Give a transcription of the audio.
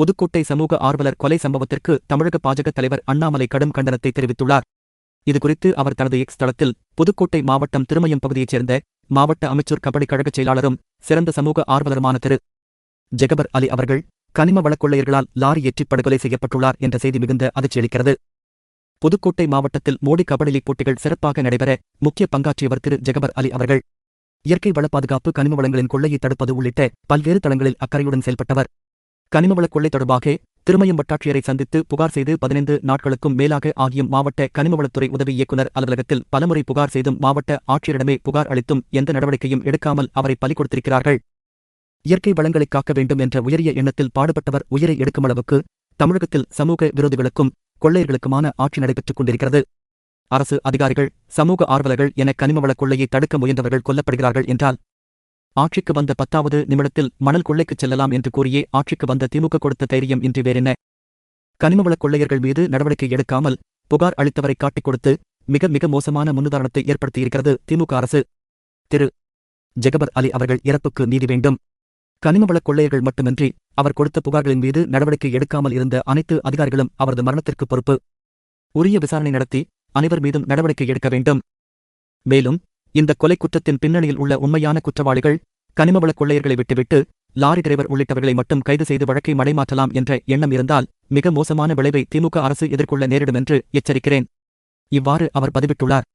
புதுக்கோட்டை சமூக ஆர்வலர் கொலை சம்பவத்திற்கு தமிழக பாஜக தலைவர் அண்ணாமலை கடும் கண்டனத்தை தெரிவித்துள்ளார். இதுகுறித்து அவர் தனது எக்ஸ் தளத்தில் புதுக்கோட்டை மாவட்டம் திருமயம் பகுதியைச் சேர்ந்த மாவட்ட அமைச்சர் கபடி கழகச் செயலாளரும் சிறந்த சமூக ஆர்வலருமான திரு. ஜெகபர் அலி அவர்கள் கனிம வளக்கொள்ளையர்களால் லாரி ஏற்றி படுகொலை செய்யப்பட்டுள்ளார் என்ற செய்தி மிகுந்த அதிர்ச்சியளிக்கிறது புதுக்கோட்டை மாவட்டத்தில் மோடி கபடி லீக் போட்டிகள் சிறப்பாக நடைபெற முக்கிய பங்காற்றியவர் திரு. ஜெகபர் அலி அவர்கள். இயற்கை வள பாதுகாப்பு கனிம வளங்களின் கொள்ளையை தடுப்பது உள்ளிட்ட பல்வேறு தளங்களில் அக்கறையுடன் செயல்பட்டவர். கனிமவள கொள்ளை தொடர்பாக திருமயம்பட்டாட்சியரை சந்தித்து புகார் செய்து பதினைந்து நாட்களுக்கும் மேலாக ஆகியும் மாவட்ட கனிமவளத்துறை உதவி இயக்குநர் அலுவலகத்தில் பலமுறை புகார் செய்தும் மாவட்ட ஆட்சியரிடமே புகார் அளித்தும் எந்த நடவடிக்கையும் எடுக்காமல் அவரை பலி கொடுத்திருக்கிறார்கள். இயற்கை வளங்களை காக்க வேண்டும் என்ற உயரிய எண்ணத்தில் பாடுபட்டவர் உயிரை எடுக்கும் அளவுக்கு தமிழகத்தில் சமூக விரோதிகளுக்கும் கொள்ளையர்களுக்குமான ஆட்சி நடைபெற்றுக் கொண்டிருக்கிறது. அரசு அதிகாரிகள் சமூக ஆர்வலர்கள் என கனிமவள கொள்ளையை தடுக்க முயன்றவர்கள் கொல்லப்படுகிறார்கள் என்றால் ஆட்சிக்கு வந்த பத்தாவது நிமிடத்தில் மணல் கொள்ளைக்குச் செல்லலாம் என்று கூறியே ஆட்சிக்கு வந்த திமுக கொடுத்த தைரியம் இன்றி வேறென்ன? கனிமவளக் கொள்ளையர்கள் மீது நடவடிக்கை எடுக்காமல் புகார் அளித்தவரை காட்டிக் கொடுத்து மிக மிக மோசமான முன்னுதாரணத்தை ஏற்படுத்தியிருக்கிறது திமுக அரசு. திரு. ஜெகபர் அலி அவர்கள் இறப்புக்கு நீதி வேண்டும். கனிமவளக் கொள்ளையர்கள் மட்டுமின்றி அவர் கொடுத்த புகார்களின் மீது நடவடிக்கை எடுக்காமல் இருந்த அனைத்து அதிகாரிகளும் அவரது மரணத்திற்கு பொறுப்பு. உரிய விசாரணை நடத்தி அனைவர் மீதும் நடவடிக்கை எடுக்க வேண்டும். மேலும் இந்த கொலை குற்றத்தின் பின்னணியில் உள்ள உண்மையான குற்றவாளிகள் கனிமவளக் கொள்ளையர்களை விட்டுவிட்டு லாரி டிரைவர் உள்ளிட்டவர்களை மட்டும் கைது செய்து வழக்கை மடைமாற்றலாம் என்ற எண்ணம் இருந்தால் மிக மோசமான விளைவை திமுக அரசு எதிர்கொள்ள நேரிடும் என்று எச்சரிக்கிறேன். இவ்வாறு அவர் பதிவிட்டுள்ளார்.